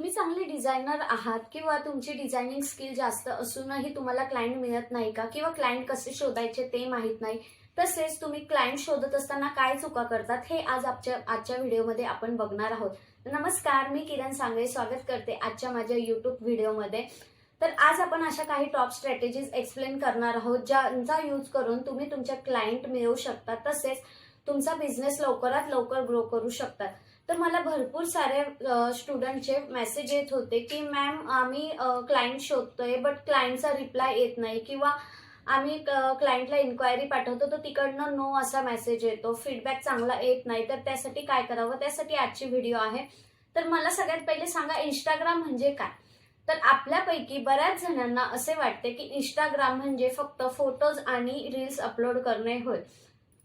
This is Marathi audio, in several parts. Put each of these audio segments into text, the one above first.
तुम्ही चांगले डिझायनर आहात किंवा तुमची डिझायनिंग स्किल जास्त असूनही तुम्हाला क्लायंट मिळत नाही का? किंवा क्लायंट कसे शोधायचे ते माहीत नाही. तसेच तुम्ही क्लायंट शोधत असताना काय चुका करतात हे आज आजच्या आजच्या व्हिडिओमध्ये आपण बघणार आहोत. नमस्कार मी किरण सांगळे स्वागत करते आजच्या माझ्या युट्यूब व्हिडिओमध्ये. तर आज आपण अशा काही टॉप स्ट्रॅटेजीज एक्सप्लेन करणार आहोत ज्यांचा यूज करून तुम्ही तुमच्या क्लायंट मिळवू शकता. तसेच तुमचा बिझनेस लवकरात लवकर ग्रो करू शकतात तर मला भरपूर सारे स्टुडंटचे मेसेज येत होते की मॅम आम्ही क्लायंट शोधतोय बट क्लायंटचा रिप्लाय येत नाही. किंवा आम्ही क्लायंटला इन्क्वायरी पाठवतो तर तिकडनं नो असा मेसेज येतो. फीडबॅक चांगला येत नाही. तर त्यासाठी काय करावं? त्यासाठी आजची व्हिडिओ आहे. तर मला सगळ्यात पहिले सांगा इंस्टाग्राम म्हणजे काय? तर आपल्यापैकी बऱ्याच जणांना असे वाटते की इंस्टाग्राम म्हणजे फक्त फोटोज आणि रील्स अपलोड करणे होय.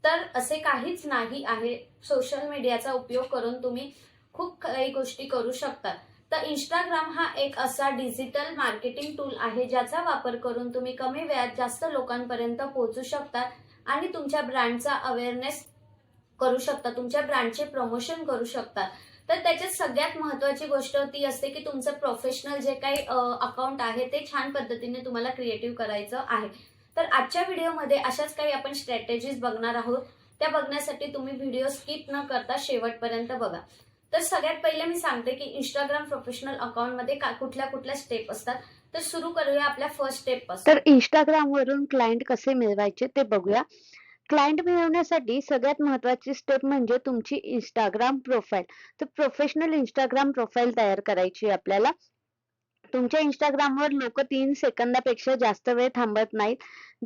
तर असे काहीच नाही आहे. सोशल मीडियाचा उपयोग करून तुम्ही खूप काही गोष्टी करू शकता. तर इंस्टाग्राम हा एक असा डिजिटल मार्केटिंग टूल आहे ज्याचा वापर करून तुम्ही कमी वेळात जास्त लोकांपर्यंत पोहोचू शकता आणि तुमच्या ब्रँडचा अवेअरनेस करू शकता तुमच्या ब्रँडचे प्रमोशन करू शकता. तर त्याच्यात सगळ्यात महत्वाची गोष्ट ती असते की तुमचं प्रोफेशनल जे काही अकाउंट आहे ते छान पद्धतीने तुम्हाला क्रिएटिव्ह करायचं आहे. तर आजच्या व्हिडिओमध्ये अशाच काही आपण स्ट्रॅटेजीज बघणार आहोत. त्या बघण्यासाठी तुम्ही व्हिडिओ स्किप न करता शेवटपर्यंत बघा. तर सगळ्यात पहिले मी सांगते की इंस्टाग्राम प्रोफेशनल अकाउंटमध्ये कुठल्या कुठल्या स्टेप असतात. तर सुरू करूया आपल्या फर्स्ट स्टेपपासून. तर इंस्टाग्राम वरून क्लायंट कसे मिळवायचे ते बघूया. क्लायंट मिळवण्यासाठी सगळ्यात महत्वाची स्टेप म्हणजे तुमची इंस्टाग्राम प्रोफाईल तर प्रोफेशनल इंस्टाग्राम प्रोफाईल तयार करायची आपल्याला. तुमच्या इंस्टाग्रामवर लोक तीन सेकंदापेक्षा जास्त वेळ थांबत नाहीत.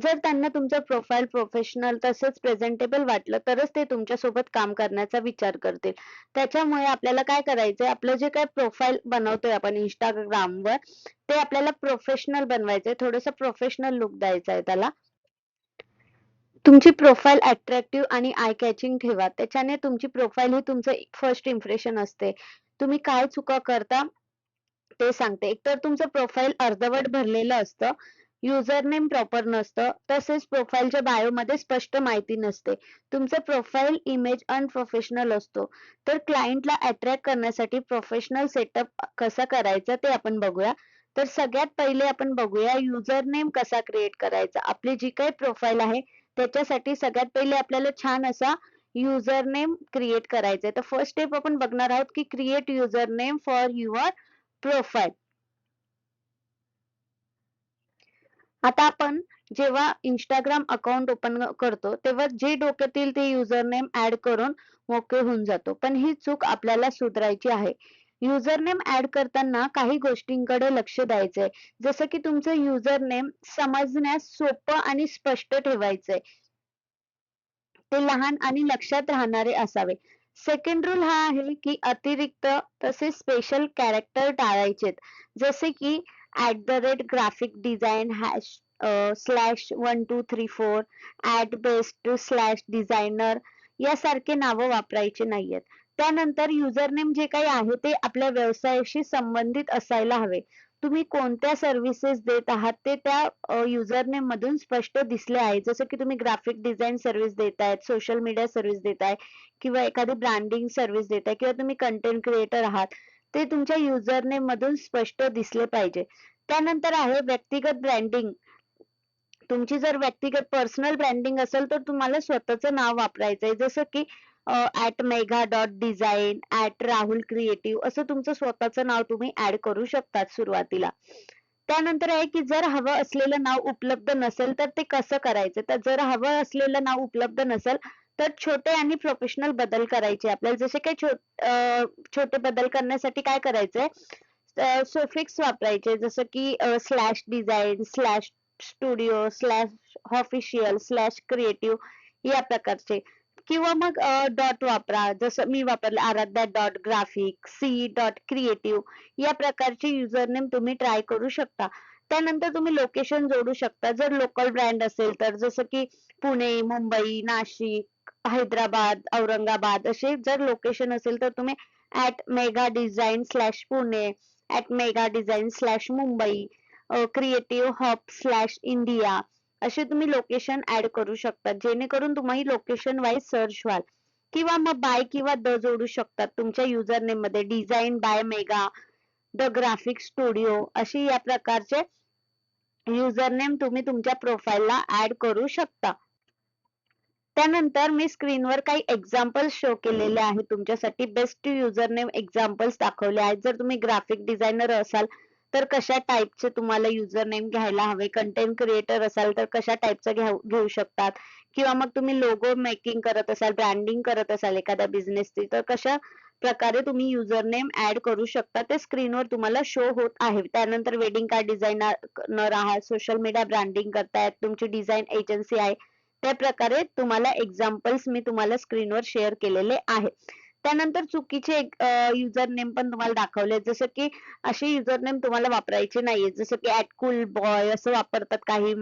जर त्यांना तुमचं प्रोफाईल प्रोफेशनल तसंच प्रेझेंटेबल वाटलं तरच ते तुमच्यासोबत काम करण्याचा विचार करतील. त्याच्यामुळे आपल्याला काय करायचंय? आपलं जे काय प्रोफाईल बनवतोय आपण इंस्टाग्रामवर ते आपल्याला प्रोफेशनल बनवायचंय. थोडस प्रोफेशनल लुक द्यायचा आहे त्याला. तुमची प्रोफाईल अट्रॅक्टिव्ह आणि आय कॅचिंग ठेवा. त्याच्याने तुमची प्रोफाईल ही तुमचं फर्स्ट इम्प्रेशन असते. तुम्ही काय चुका करता ते सांगते. एकतर तुमचं प्रोफाईल अर्धवट भरलेलं असतं युजर नेम प्रॉपर नसतं तसेच प्रोफाईलच्या बायोमध्ये स्पष्ट माहिती नसते. तुमचं प्रोफाईल इमेज अनप्रोफेशनल असतो. तर क्लायंटला अट्रॅक्ट करण्यासाठी प्रोफेशनल सेटअप कसा करायचा ते आपण बघूया. तर सगळ्यात पहिले आपण बघूया युजर नेम कसा क्रिएट करायचा. आपली जी काही प्रोफाईल आहे त्याच्यासाठी सगळ्यात पहिले आपल्याला छान असा युजर नेम क्रिएट करायचा आहे तर फर्स्ट स्टेप आपण बघणार आहोत की create user name for your profile आता आपण जेव्हा इंस्टाग्राम अकाउंट ओपन करतो तेव्हा जे डोक्यातील ते युजर नेम करून मोकळे होऊन जातो. पण ही चूक आपल्याला सुधारायची आहे. युजर नेम करताना काही गोष्टींकडे लक्ष द्यायचंय. जसं की तुमचं युजर समजण्यास सोपं आणि स्पष्ट ठेवायचंय. ते लहान आणि लक्षात राहणारे असावे. सेकंड रूल हा आहे की अतिरिक्त तसेच स्पेशल कॅरेक्टर टाळायचेत. जसे की at the rate graphic design hash slash one two three four at best slash designer यासारखे नावं वापरायचे नाहीयेत. त्यानंतर युजर नेम जे काही आहे ते आपल्या व्यवसायाशी संबंधित असायला हवे. तुम्ही कोणत्या सर्व्हिसेस देत आहात ते त्या युजर नेम मधून स्पष्ट दिसले आहे. जसं की तुम्ही ग्राफिक डिझाईन सर्व्हिस देतायत सोशल मीडिया सर्व्हिस देताय किंवा एखादी ब्रँडिंग सर्व्हिस देताय किंवा तुम्ही कंटेंट क्रिएटर आहात ते तुमच्या युजर नेम मधून स्पष्ट दिसले पाहिजे. त्यानंतर आहे व्यक्तिगत ब्रँडिंग तुमची जर व्यक्तिगत पर्सनल ब्रँडिंग असेल तर तुम्हाला स्वतःचं नाव वापरायचं आहे जसं की at Megha dot design at Rahul creative असं तुमचं स्वतःचं नाव तुम्ही ऍड करू शकतात सुरुवातीला. त्यानंतर आहे की जर हवं असलेलं नाव उपलब्ध नसेल तर ते कसं करायचं? तर जर हवं असलेलं नाव उपलब्ध नसेल तर छोटे आणि प्रोफेशनल बदल करायचे आपल्याला. जसे काही छोटे बदल करण्यासाठी काय करायचंय? सोफिक्स वापरायचे. जसं की slash design slash studio slash official slash creative या प्रकारचे. किंवा मग डॉट वापरा. जसं मी वापरले Aaradhya dot graphic C dot creative या प्रकारचे युजर नेम तुम्ही ट्राय करू शकता. त्यानंतर तुम्ही लोकेशन जोडू शकता. जर लोकल ब्रँड असेल तर जसं की पुणे मुंबई नाशिक हैदराबाद औरंगाबाद असे जर लोकेशन असेल तर तुम्ही at mega design slash Pune at mega design slash Mumbai creative hub slash India असे तुम्ही लोकेशन ऍड करू शकता. जेणेकरून तुम्ही लोकेशन वाईज सर्च व्हाल. किंवा मग बाय किंवा द जोडू शकतात तुमच्या user नेममध्ये. Design by mega the graphic studio अशी या प्रकारचे user name तुम्ही तुमच्या प्रोफाईलला ऍड करू शकता. त्यानंतर मी स्क्रीनवर काही एक्झाम्पल्स शो केलेले आहेत. तुमच्यासाठी बेस्ट युजर नेम एक्झाम्पल्स दाखवले आहेत. जर तुम्ही ग्राफिक डिझायनर असाल तर कशा टाईपचे तुम्हाला युजर नेम घ्यायला हवे कंटेंट क्रिएटर असाल तर कशा टाईपचं घेऊ घेऊ शकतात? किंवा मग तुम्ही लोगो मेकिंग करत असाल ब्रँडिंग करत असाल एखाद्या बिझनेसची तर कशा प्रकारे तुम्ही युजर नेम ऍड करू शकता? ते स्क्रीनवर तुम्हाला शो होत आहे. त्यानंतर वेडिंग कार्ड डिझायनर आहात सोशल मीडिया ब्रँडिंग करतायत तुमची डिझाईन एजन्सी आहे. त्या प्रकारे तुम्हाला एक्झाम्पल्स मी तुम्हाला स्क्रीनवर शेअर केलेले आहे. त्यानंतर चुकीचे युजर नेम पण तुम्हाला दाखवले जसं की असे युजर नेम तुम्हाला वापरायचे नाहीये. जसं की ऍट कूल बॉय असं वापरतात काही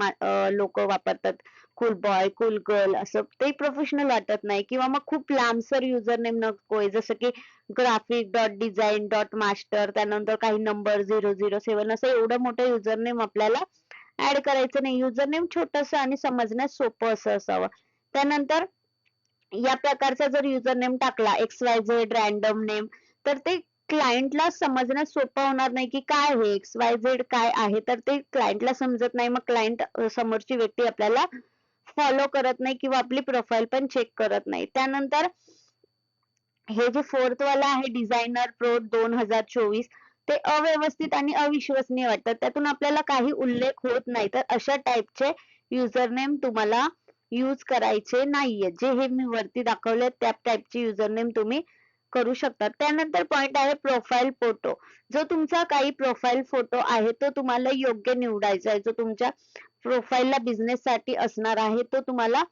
लोक वापरतात. कूल बॉय कूल गर्ल असं. ते प्रोफेशनल वाटत नाही. किंवा मग खूप लांबसर युजर नेम नकोय. जसं की graphic dot design dot master त्यानंतर काही नंबर झिरो झिरो सेवन असं एवढं मोठं युजर नेम आपल्याला ऍड करायचं नाही. युजर नेम छोटस आणि समजण्यास सोपं असं असावं. त्यानंतर या प्रकारचा जर युजर नेम टाकला X Y Z random name तर ते क्लायंटला समजण्यास सोपं होणार नाही की काय आहे एक्स वाय झेड काय आहे तर ते क्लायंटला समजत नाही. मग क्लायंट समोरची व्यक्ती आपल्याला फॉलो करत नाही किंवा आपली प्रोफाईल पण चेक करत नाही. त्यानंतर हे जे फोर्थ वाला आहे डिझायनर प्रो दोन हजार चोवीस ते अव्यवस्थित आणि अविश्वसनीय वाटतात त्यातून आपल्याला काही उल्लेख होत नाही. तर अशा टाईपचे युजर नेम तुम्हाला use करायचे नाहीये. जे हे मी वरती दाखवले त्या type चे नेम तुम्ही करू शकता. त्यानंतर point आहे profile फोटो जो तुमचा काही प्रोफाईल फोटो आहे तो तुम्हाला योग्य निवडायचा आहे. जो तुमच्या प्रोफाईलला बिझनेस साठी असणार आहे तो तुम्हाला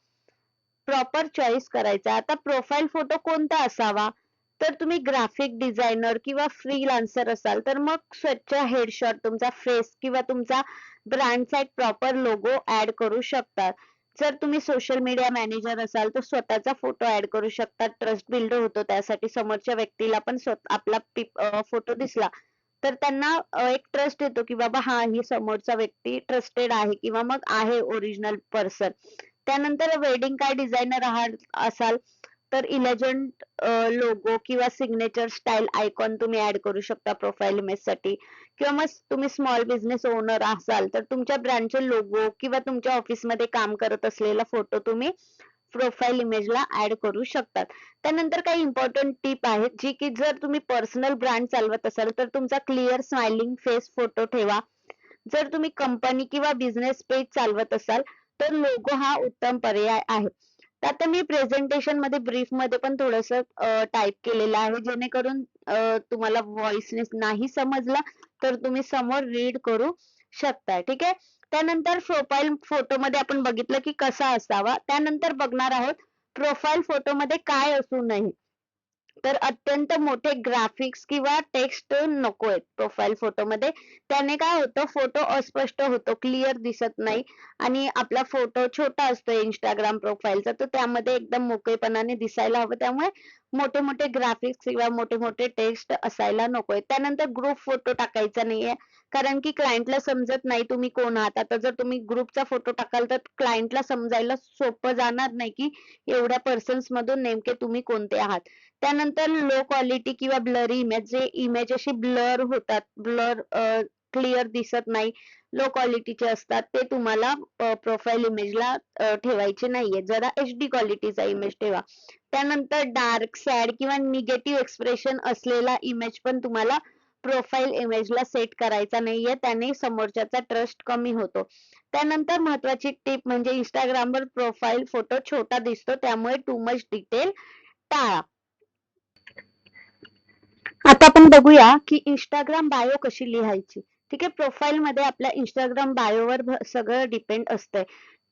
प्रॉपर चॉईस करायचा आता profile फोटो कोणता असावा? तर तुम्ही ग्राफिक डिझायनर किंवा freelancer असाल तर मग स्वच्छ headshot तुमचा फेस किंवा तुमचा ब्रँडचा एक प्रॉपर लोगो ऍड करू शकता. जर तुम्ही सोशल मीडिया मॅनेजर असाल तर स्वतःचा फोटो ऍड करू शकता. ट्रस्ट बिल्ड होतो त्यासाठी. समोरच्या व्यक्तीला पण आपला फोटो दिसला तर त्यांना एक ट्रस्ट येतो की बाबा हा ही समोरचा व्यक्ती ट्रस्टेड आहे किंवा मग आहे ओरिजिनल पर्सन त्यानंतर वेडिंग कार्ड डिझायनर आहात असाल तर इलेजंट लोगो किंवा सिग्नेचर स्टाईल आयकॉन तुम्ही ऍड करू शकता प्रोफाईल इमेजसाठी. किंवा मग तुम्ही स्मॉल बिझनेस ओनर असाल तर तुमच्या ब्रँडचे लोगो किंवा तुमच्या ऑफिसमध्ये काम करत असलेला फोटो तुम्ही प्रोफाईल इमेजला ऍड करू शकतात. त्यानंतर काही इम्पॉर्टंट टिप आहेत जी की जर तुम्ही पर्सनल ब्रँड चालवत असाल तर तुमचा क्लिअर स्माइलिंग फेस फोटो ठेवा. जर तुम्ही कंपनी किंवा बिझनेस पेज चालवत असाल तर लोगो हा उत्तम पर्याय आहे. आता मी प्रेझेंटेशनमध्ये ब्रीफमध्ये पण थोडस टाईप केलेलं आहे. जेणेकरून तुम्हाला व्हॉइसने नाही समजला तर तुम्ही समोर रीड करू शकता ठीक आहे? त्यानंतर प्रोफाईल फोटोमध्ये आपण बघितलं की कसा असावा. त्यानंतर बघणार आहोत प्रोफाईल फोटोमध्ये काय असू नये. तर अत्यंत मोठे ग्राफिक्स किंवा टेक्स्ट नको आहेत प्रोफाईल मध्ये. त्याने काय होतं फोटो अस्पष्ट होतो क्लिअर दिसत नाही. आणि आपला फोटो छोटा असतो इंस्टाग्राम प्रोफाईलचा तर त्यामध्ये एकदम मोकळेपणाने दिसायला हवं. त्यामुळे मोठे मोठे ग्राफिक्स किंवा मोठे मोठे टेक्स्ट असायला नकोय त्यानंतर ग्रुप फोटो टाकायचा नाहीये. कारण की क्लायंटला समजत नाही तुम्ही कोण आहात. आता जर तुम्ही ग्रुपचा फोटो टाकाल तर क्लायंटला समजायला सोपं जाणार नाही की एवढ्या पर्सन्स मधून नेमके तुम्ही कोणते आहात. त्यानंतर लो क्वालिटी किंवा ब्लरी इमेज जे इमेज अशी ब्लर होतात ब्लर क्लिअर दिसत नाही लो क्वालिटीचे असतात ते तुम्हाला प्रोफाईल इमेजला ठेवायचे नाहीये. जरा एच डी क्वालिटीचा इमेज ठेवा. त्यानंतर डार्क सॅड किंवा निगेटिव्ह एक्सप्रेशन असलेला इमेज पण तुम्हाला प्रोफाईल इमेजला सेट करायचा नाहीये. त्याने समोरच्याचा ट्रस्ट कमी होतो. त्यानंतर महत्वाची टिप म्हणजे इंस्टाग्रामवर प्रोफाईल फोटो छोटा दिसतो त्यामुळे टू मच डिटेल टाळा. आता आपण बघूया की इंस्टाग्राम बायो कशी लिहायची. ठीक आहे प्रोफाईल मध्ये आपल्या इंस्टाग्राम बायोवर सगळं डिपेंड असतंय.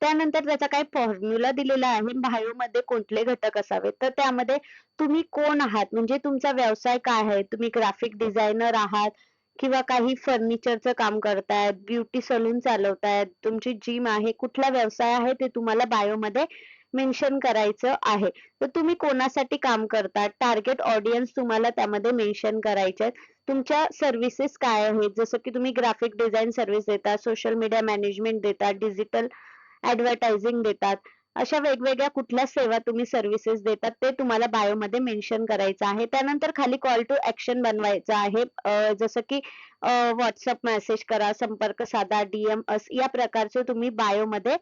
त्यानंतर त्याचा काही फॉर्म्युला दिलेला आहे बायो मध्ये कोणते घटक असावेत. तर त्यामध्ये तुम्ही कोण आहात? म्हणजे तुमचा व्यवसाय काय आहे? तुम्ही ग्राफिक डिझायनर आहात किंवा काही फर्निचरचं काम करतायत ब्युटी सलून चालवतायत तुमची जिम आहे कुठला व्यवसाय आहे ते तुम्हाला बायो मध्ये मेन्शन करायचं आहे. तर तुम्ही कोणासाठी काम करता? टार्गेट ऑडियन्स तुम्हाला त्यामध्ये मेन्शन करायचे तुमच्या सर्व्हिसेस काय आहेत? जसं की तुम्ही ग्राफिक डिझाईन सर्व्हिस देता सोशल मीडिया मॅनेजमेंट देता डिजिटल ऍडव्हर्टायझिंग देतात. अशा वेगवेगळ्या कुठल्या सेवा तुम्ही सर्व्हिसेस देतात ते तुम्हाला bio मध्ये मेन्शन करायचं आहे. त्यानंतर खाली कॉल टू ऍक्शन बनवायचं आहे. अं, जसं की व्हॉट्सअप मेसेज करा संपर्क साधा डीएम अस या प्रकारचे तुम्ही bio मध्ये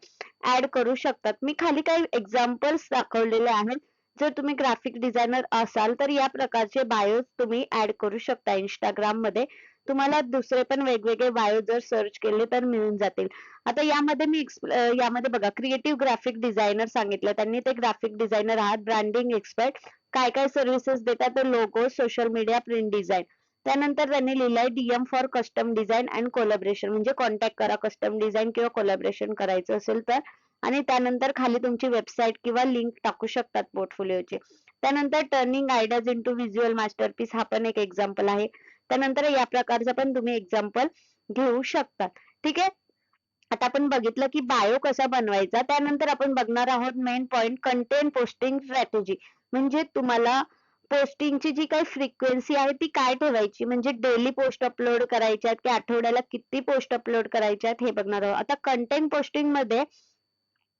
ऍड करू शकतात. मी खाली काही एक्झाम्पल्स दाखवलेले आहेत. जर तुम्ही ग्राफिक डिझायनर असाल तर या प्रकारचे बायोज तुम्ही ऍड करू शकता इंस्टाग्राममध्ये. तुम्हाला दुसरे पण वेगवेगळे बायो जर सर्च केले तर मिळून जातील. आता यामध्ये मी यामध्ये बघा क्रिएटिव्ह ग्राफिक डिझायनर सांगितलं. त्यांनी ते ग्राफिक डिझायनर आहात ब्रँडिंग एक्सपर्ट काय काय सर्व्हिसेस देतात तर logo social media print design त्यानंतर त्यांनी लिहिलंय DM for custom design and collaboration म्हणजे कॉन्टॅक्ट करा कस्टम डिझाईन किंवा कोलॅबरेशन करायचं असेल तर. आणि त्यानंतर खाली तुमची वेबसाईट किंवा लिंक टाकू शकतात पोर्टफोलिओची त्यानंतर turning ideas into visual masterpiece हा पण एक एक्झाम्पल आहे. त्यानंतर या प्रकारचं पण तुम्ही एक्झाम्पल घेऊ शकता. ठीक आहे? आता आपण बघितलं की बायो कसा बनवायचा त्यानंतर आपण बघणार आहोत main point content posting strategy म्हणजे तुम्हाला पोस्टिंगची जी काही फ्रिक्वेन्सी आहे ती काय ठेवायची? म्हणजे डेली पोस्ट अपलोड करायच्या आहेत की आठवड्याला किती पोस्ट अपलोड करायच्या आहेत हे बघणार आहोत. आता कंटेंट पोस्टिंगमध्ये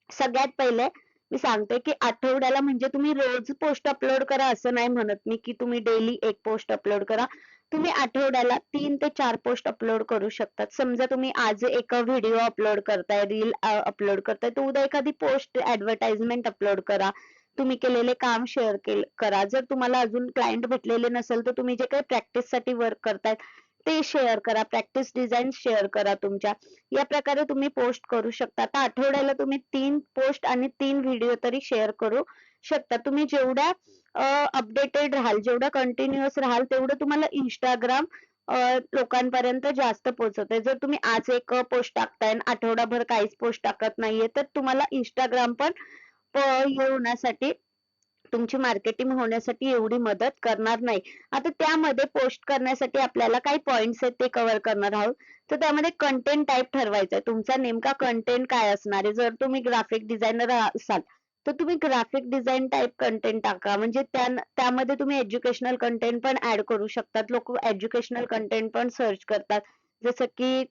सगळ्यात पहिले मी सांगते की आठवड्याला म्हणजे तुम्ही रोज पोस्ट अपलोड करा असं नाही म्हणत मी की तुम्ही डेली एक पोस्ट अपलोड करा. तुम्ही आठवड्याला तीन ते चार पोस्ट अपलोड करू शकतात. समजा तुम्ही आज एक व्हिडिओ अपलोड करताय रील अपलोड करताय तर उद्या एखादी पोस्ट ऍडव्हर्टाइजमेंट अपलोड करा. तुम्ही केलेले काम शेअर करा. जर तुम्हाला अजून क्लायंट भेटलेले नसेल तर तुम्ही जे काही प्रॅक्टिससाठी वर्क करतायत ते शेअर करा. प्रॅक्टिस डिझाईन शेअर करा तुमच्या. या प्रकारे तुम्ही पोस्ट करू शकता. आता आठवड्याला तुम्ही तीन पोस्ट आणि तीन व्हिडिओ तरी शेअर करू शकता. तुम्ही जेवढ्या अपडेटेड राहाल. जेवढं कंटिन्युअस राहाल तेवढं तुम्हाला इंस्टाग्राम लोकांपर्यंत जास्त पोहोचवते जर तुम्ही आज एक पोस्ट टाकताय आणि आठवडाभर काहीच पोस्ट टाकत नाहीये तर तुम्हाला इंस्टाग्राम पण प- होण्यासाठी तुमची मार्केटिंग होण्यासाठी एवढी मदत करणार नाही. आता त्यामध्ये पोस्ट करण्यासाठी आपल्याला काही पॉइंट्स आहेत ते कव्हर करणार आहोत. तर त्यामध्ये कंटेंट टाईप ठरवायचा आहे तुमचा नेमका कंटेंट काय असणार आहे? जर तुम्ही ग्राफिक डिझायनर असाल तर तुम्ही ग्राफिक डिझाईन टाईप कंटेंट टाका. म्हणजे त्या त्यामध्ये तुम्ही एज्युकेशनल कंटेंट पण ऍड करू शकतात. लोक एज्युकेशनल कंटेंट पण सर्च करतात. जसं की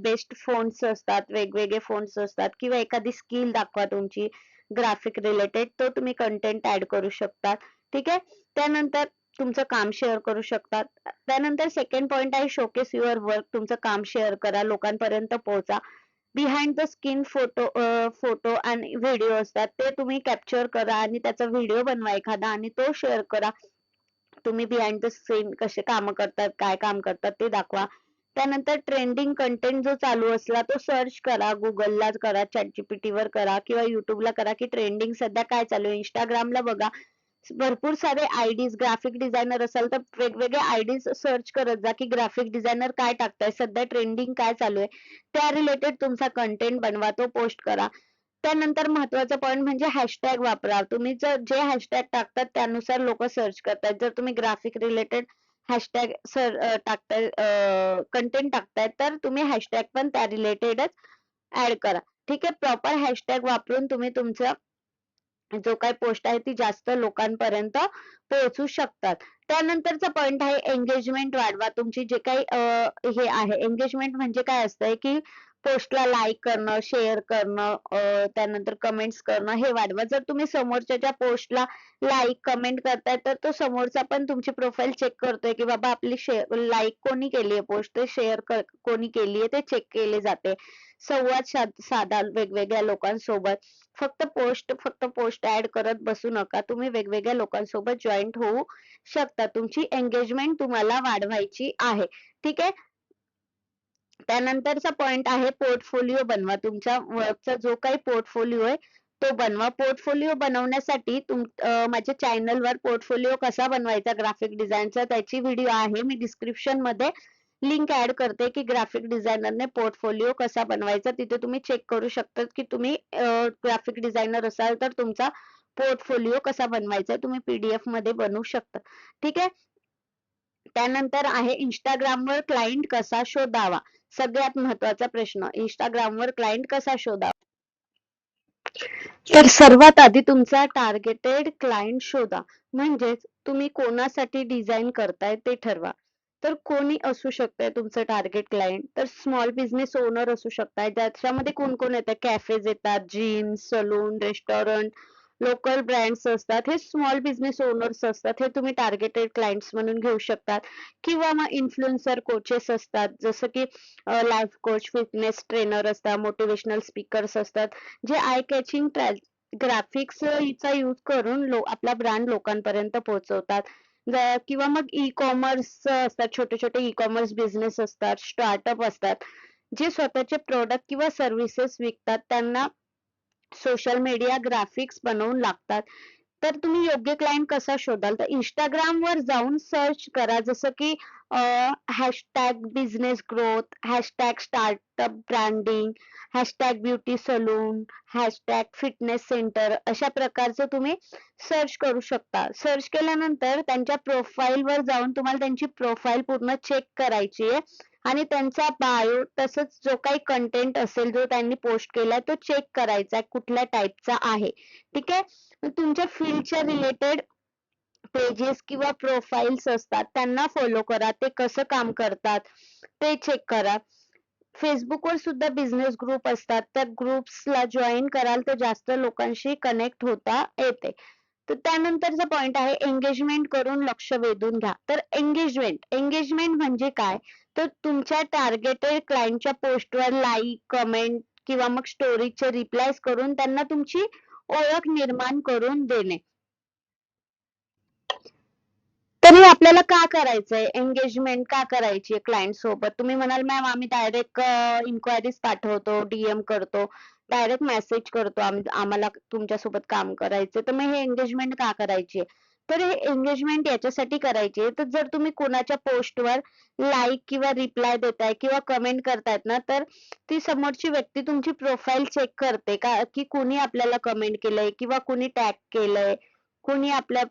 बेस्ट फोन्स असतात वेगवेगळे फोन्स असतात किंवा एखादी स्किल दाखवा तुमची ग्राफिक रिलेटेड तो तुम्ही कंटेंट ऍड करू शकतात. ठीक आहे? त्यानंतर तुमचं काम शेअर करू शकतात. त्यानंतर सेकंड पॉइंट आहे शोकेस युअर वर्क तुमचं काम शेअर करा. लोकांपर्यंत पोहोचा. Behind the skin photo photo आणि व्हिडिओ असतात ते तुम्ही कॅप्चर करा आणि त्याचा व्हिडिओ बनवा एखादा आणि तो शेअर करा. तुम्ही बिहाइंड द स्क्रीन कसे काम करतात काय काम करतात ते दाखवा. त्यानंतर ट्रेंडिंग कंटेंट जो चालू असला तो सर्च करा गुगलला करा चॅट वर करा किंवा युट्यूबला करा की ट्रेंडिंग सध्या काय चालू आहे. इंस्टाग्रामला बघा. भरपूर सारे आयडीज ग्राफिक डिझायनर असाल तर वेगवेगळे आयडीज सर्च करत जा की ग्राफिक डिझायनर काय टाकताय सध्या ट्रेंडिंग काय चालू आहे. त्या रिलेटेड तुमचा कंटेंट बनवा तो पोस्ट करा. त्यानंतर महत्त्वाचा पॉईंट म्हणजे हॅशटॅग वापरा. तुम्ही जर जे हॅशटॅग टाकतात त्यानुसार लोक सर्च करतात जर तुम्ही ग्राफिक रिलेटेड हॅशटॅग सर टाकताय कंटेंट टाकताय तर तुम्ही हॅशटॅग पण त्या रिलेटेडच ऍड करा. ठीक आहे? प्रॉपर हॅशटॅग वापरून तुम्ही तुमचं जो काही पोस्ट आहे ती जास्त लोकांपर्यंत पोहोचू शकतात. त्यानंतरचा पॉईंट आहे एंगेजमेंट वाढवा. तुमची जे काही अं, हे आहे. एंगेजमेंट म्हणजे काय असतंय की पोस्टला लाईक करणं शेअर करणं अं, त्यानंतर कमेंट्स करणं हे वाढवा. जर तुम्ही समोरच्याच्या पोस्टला लाईक कमेंट करताय तर तो समोरचा पण तुमची प्रोफाईल चेक करतोय की बाबा आपली लाईक कोणी केली आहे पोस्ट ते शेअर कोणी केली आहे ते चेक केले जाते. संवाद साधा वेगवेगळ्या लोकांसोबत. फक्त पोस्ट फक्त पोस्ट ऍड करत बसू नका. तुम्ही वेगवेगळ्या लोकांसोबत जॉईंट होऊ शकता. तुमची एंगेजमेंट तुम्हाला वाढवायची आहे. ठीक आहे? त्यानंतरचा पॉईंट आहे पोर्टफोलिओ बनवा. तुमच्या वर्कचा जो काही पोर्टफोलिओ आहे तो बनवा. पोर्टफोलिओ बनवण्यासाठी तुम अं, माझ्या channel वर पोर्टफोलिओ कसा बनवायचा ग्राफिक डिझाईनचा त्याची व्हिडिओ आहे. मी डिस्क्रिप्शनमध्ये लिंक ऍड करते की ग्राफिक डिझायनरने पोर्टफोलिओ कसा बनवायचा तिथे तुम्ही चेक करू शकता की तुम्ही ग्राफिक डिझायनर असाल तर तुमचा पोर्टफोलिओ कसा बनवायचा तुम्ही पीडीएफमध्ये बनवू शकता. ठीक आहे? त्यानंतर आहे इंस्टाग्राम वर क्लायंट कसा शोधावा. सगळ्यात महत्त्वाचा प्रश्न इंस्टाग्राम वर क्लायंट कसा शोधावा? तर सर्वात आधी तुमचा टार्गेटेड क्लायंट शोधा. म्हणजेच तुम्ही कोणासाठी डिझाईन करताय ते ठरवा. तर कोणी असू शकतंय तुमचं टार्गेट क्लायंट तर स्मॉल बिझनेस ओनर असू शकताय. त्याच्यामध्ये कोण कोण येतात? कॅफेज येतात gym salon restaurant local brands असतात हे स्मॉल बिझनेस ओनर्स असतात हे तुम्ही टार्गेटेड क्लायंट्स म्हणून घेऊ शकतात. किंवा मग इन्फ्लुएन्सर कोचेस असतात जसं की लाईफ कोच फिटनेस ट्रेनर असतात मोटिवेशनल स्पीकर्स असतात जे आय कॅचिंग ग्राफिक्स चा यूज करून लो आपला ब्रँड लोकांपर्यंत पोहोचवतात. किंवा मग ई कॉमर्स असतात छोटे छोटे ई कॉमर्स बिझनेस असतात स्टार्टअप असतात जे स्वतःचे प्रोडक्ट किंवा सर्व्हिसेस विकतात त्यांना सोशल मीडिया ग्राफिक्स बनवून लागतात. तर तुम्ही योग्य client कसा शोधाल? तर इंस्टाग्राम वर जाऊन सर्च करा. जसं की hashtag business growth hashtag startup branding hashtag beauty salon hashtag fitness centre अशा प्रकारचं तुम्ही सर्च करू शकता. सर्च केल्यानंतर त्यांच्या profile वर जाऊन तुम्हाला त्यांची profile पूर्ण चेक करायची आहे. आणि त्यांचा बायो तसंच जो काही कंटेंट असेल जो त्यांनी पोस्ट केलाय तो चेक करायचा कुठल्या type टाईपचा आहे. ठीक आहे? तुमच्या तुमच्या फील्डच्या रिलेटेड पेजेस किंवा profiles असतात त्यांना फॉलो करा. ते कसं काम करतात ते चेक करा. फेसबुक वर सुद्धा बिझनेस ग्रुप असतात. त्या ग्रुप्सला जॉईन कराल तर जास्त लोकांशी कनेक्ट होता येते. तर त्यानंतरचा point आहे एंगेजमेंट करून लक्ष वेधून घ्या. तर एंगेजमेंट एंगेजमेंट म्हणजे काय? तर तुमच्या टार्गेटेड क्लायंटच्या पोस्टवर लाईक कमेंट किंवा मग स्टोरीचे रिप्लायज करून त्यांना तुमची ओळख निर्माण करून देणे. तरी आपल्याला का करायचंय? एंगेजमेंट का करायची क्लायंट सोबत? तुम्ही म्हणाल मॅम आम्ही डायरेक्ट इन्क्वायरीज पाठवतो डीएम करतो डायरेक्ट मेसेज करतो आम्हाला तुमच्यासोबत काम करायचं तर मग हे एंगेजमेंट का करायची आहे? तर हे एंगेजमेंट याच्यासाठी करायची. आहे तर जर तुम्ही कोणाच्या पोस्टवर लाईक किंवा रिप्लाय देताय किंवा कमेंट करतायत ना तर ती समोरची व्यक्ती तुमची प्रोफाईल चेक करते का? की कुणी आपल्याला कमेंट केलंय किंवा कुणी टॅग केलंय कुणी आपल्या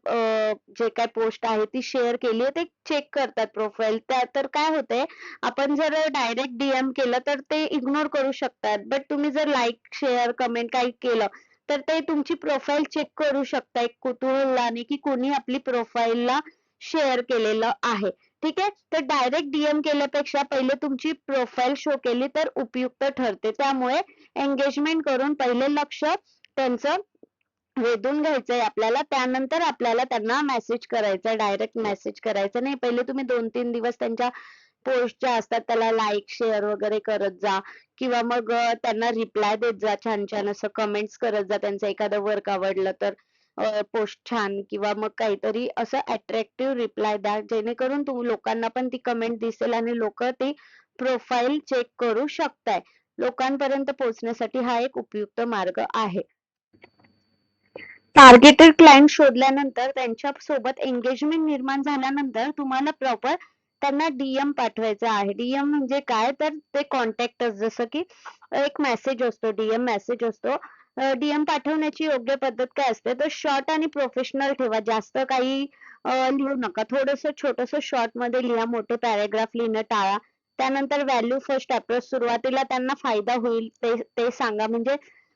जे काय पोस्ट आहे ती शेअर केली ते चेक करतात प्रोफाईल त्या तर काय होतंय आपण जर डायरेक्ट डीएम केलं तर ते इग्नोर करू शकतात. बट तुम्ही जर लाईक शेअर कमेंट काही केलं तर ते तुमची प्रोफाईल चेक करू शकताय कुतूहलाने की कोणी आपली प्रोफाईलला शेअर केलेलं आहे. ठीक आहे? तर डायरेक्ट डीएम केल्यापेक्षा पहिले तुमची प्रोफाईल शो केली तर उपयुक्त ठरते. त्यामुळे एंगेजमेंट करून पहिले लक्ष त्यांचं वेधून घ्यायचंय आपल्याला. त्यानंतर आपल्याला त्यांना मेसेज करायचा डायरेक्ट मेसेज करायचा. नाही पहिले तुम्ही दोन तीन दिवस त्यांच्या पोस्ट ज्या असतात त्याला लाईक शेअर वगैरे करत जा. किंवा मग त्यांना रिप्लाय देत जा छान छान. असं कमेंट्स करत जा. त्यांचं एखादं वर्क आवडलं तर पोस्ट छान. किंवा मग काहीतरी असं अट्रॅक्टिव्ह रिप्लाय द्या. जेणेकरून तुम्ही लोकांना पण ती कमेंट दिसेल आणि लोक ती प्रोफाईल चेक करू शकताय. लोकांपर्यंत पोहोचण्यासाठी हा एक उपयुक्त मार्ग आहे. टार्गेटेड क्लायंट शोधल्यानंतर त्यांच्यासोबत एंगेजमेंट निर्माण झाल्यानंतर तुम्हाला प्रॉपर त्यांना डीएम पाठवायचा आहे. डीएम म्हणजे काय? तर ते कॉन्टॅक्ट जसं की एक मेसेज असतो डीएम मेसेज असतो. डीएम पाठवण्याची योग्य पद्धत काय असते? तर शॉर्ट आणि प्रोफेशनल ठेवा. जास्त काही अं, लिहू नका. थोडस छोटस शॉर्टमध्ये लिहा. मोठे पॅराग्राफ लिहिणं टाळा. त्यानंतर व्हॅल्यू फर्स्ट अप्रोच सुरुवातीला त्यांना फायदा होईल ते ते सांगा. म्हणजे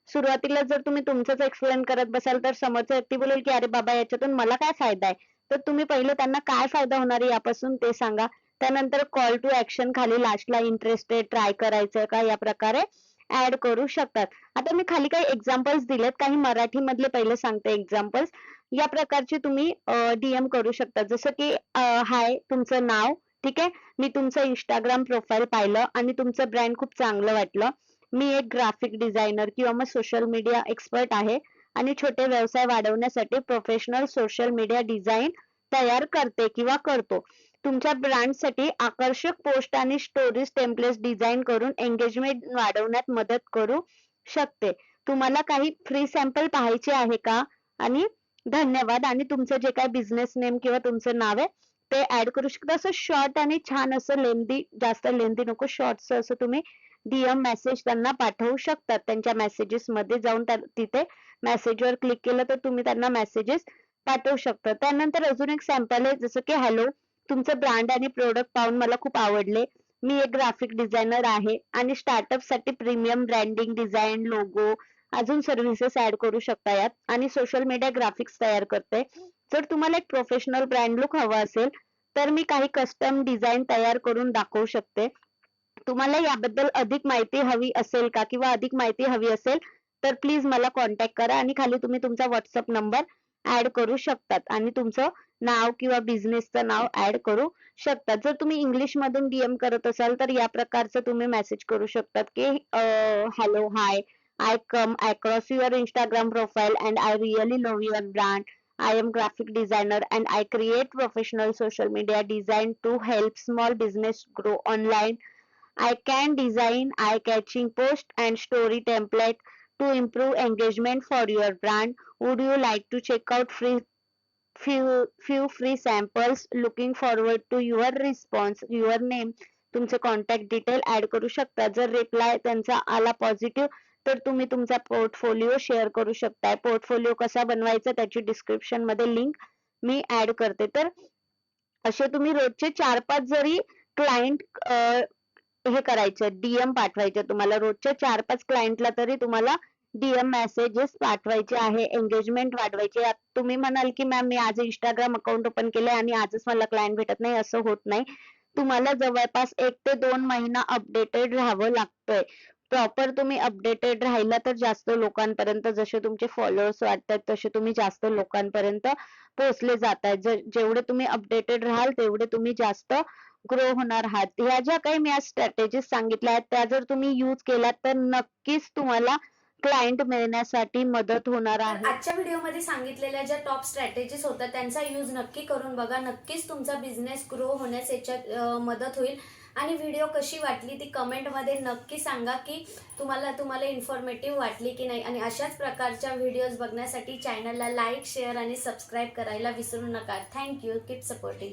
सुरुवातीला जर तुम्ही तुमचंच एक्सप्लेन करत बसाल तर समोरचा व्यक्ती बोलेल की अरे बाबा याच्यातून मला काय फायदा आहे? तर तुम्ही पहिले त्यांना काय फायदा होणार आहे यापासून ते सांगा. त्यानंतर कॉल टू ऍक्शन खाली लास्टला इंटरेस्टेड ट्राय करायचं का या प्रकारे ऍड करू शकतात. आता मी खाली काही एक्झाम्पल्स दिलेत. काही मराठी मधले पहिले सांगते एक्झाम्पल्स या प्रकारचे तुम्ही डीएम करू शकता. जसं की हाय तुमचं नाव ठीक आहे? मी तुमचं इंस्टाग्राम प्रोफाईल पाहिलं आणि तुमचं ब्रँड खूप चांगलं वाटलं. मी एक ग्राफिक डिझायनर किंवा मग सोशल मीडिया एक्सपर्ट आहे. आणि छोटे व्यवसाय वाढवण्यासाठी प्रोफेशनल सोशल मीडिया डिझाईन तयार करते किंवा करतो. तुमच्या ब्रँडसाठी आकर्षक पोस्ट आणि स्टोरीज टेम्पलेट्स डिझाईन करून एंगेजमेंट वाढवण्यात मदत करू शकते. तुम्हाला काही फ्री सॅम्पल पाहायचे आहे का? आणि धन्यवाद. आणि तुमचं जे काय बिझनेस नेम किंवा तुमचं नाव आहे ते ऍड करू शकता. असं शॉर्ट आणि छान असं लेंदी जास्त लेंदी नको शॉर्टच असं तुम्ही डीएम मेसेज त्यांना पाठवू शकतात. त्यांच्या मेसेजेस मध्ये जाऊन तिथे मेसेजवर क्लिक केलं तर तुम्ही त्यांना मेसेजेस पाठवू शकता. त्यानंतर अजून एक सॅम्पल आहे जसं की हॅलो तुमचं ब्रँड आणि प्रोडक्ट पाहून मला खूप आवडले. मी एक ग्राफिक डिझायनर आहे आणि स्टार्टअपसाठी प्रीमियम ब्रँडिंग डिझाईन लोगो अजून सर्व्हिसेस ऍड करू शकता यात. आणि सोशल मीडिया ग्राफिक्स तयार करते. जर तुम्हाला एक प्रोफेशनल ब्रँड लुक हवा असेल तर मी काही कस्टम डिझाईन तयार करून दाखवू शकते. तुम्हाला याबद्दल अधिक माहिती हवी असेल का? किंवा अधिक माहिती हवी असेल तर प्लीज मला कॉन्टॅक्ट करा आणि खाली तुम्ही तुमचा व्हॉट्सअप नंबर ऍड करू शकतात. आणि तुमचं नाव किंवा बिझनेसचं नाव ऍड करू शकतात. जर तुम्ही इंग्लिश मधून डीएम करत असाल तर या प्रकारचं तुम्ही मेसेज करू शकतात की hello hi I come across your Instagram profile and I really love your brand I am graphic designer and I create professional social media design to help small business grow online. I can design eye-catching post and story template to improve engagement for your brand. Would you like to check out free few few free samples? Looking forward to your response. Your name तुमचे कॉन्टॅक्ट डिटेल ऍड करू शकता जर रिप्लाय त्यांचा आला पॉझिटिव्ह तर तुम्ही तुमचा पोर्टफोलिओ शेअर करू शकताय पोर्टफोलिओ कसा बनवायचा त्याची डिस्क्रिप्शनमध्ये लिंक मी ऍड करते तर असे तुम्ही रोजचे चार पाच जरी क्लायंट हे करायचे डीएम पाठवायचे तुम्हाला. रोजच्या चार पाच क्लायंटला तरी तुम्हाला डीएम मेसेजेस पाठवायचे आहे. एंगेजमेंट वाढवायची. तुम्ही म्हणाल की मॅम मी आज इंस्टाग्राम अकाउंट ओपन केलंय आणि आजच मला क्लायंट भेटत नाही. असं होत नाही. तुम्हाला जवळपास एक ते दोन महिना अपडेटेड राहावं लागतंय. प्रॉपर तुम्ही अपडेटेड राहिला तर जास्त लोकांपर्यंत जसे तुमचे फॉलोअर्स वाटतात तसे तुम्ही जास्त लोकांपर्यंत पोहोचले जात आहेत जेवढे तुम्ही अपडेटेड राहाल तेवढे तुम्ही जास्त ग्रो होणार आहात. ह्या ज्या काही मी आज strategies सांगितल्या आहेत त्या जर तुम्ही use केल्यात तर नक्कीच तुम्हाला क्लायंट मिळण्यासाठी मदत होणार आहे. आजच्या व्हिडिओमध्ये सांगितलेल्या ज्या टॉप स्ट्रॅटेजीज होत्या त्यांचा यूज नक्की करून बघा. नक्कीच तुमचा बिझनेस ग्रो होण्यास याच्यात मदत होईल. आणि व्हिडिओ कशी वाटली ती कमेंटमध्ये नक्की सांगा की तुम्हाला तुम्हाला इन्फॉर्मेटिव्ह वाटली की नाही. आणि अशाच प्रकारच्या व्हिडिओज बघण्यासाठी चॅनलला लाईक शेअर आणि सबस्क्राईब करायला विसरू नका. Thank you keep supporting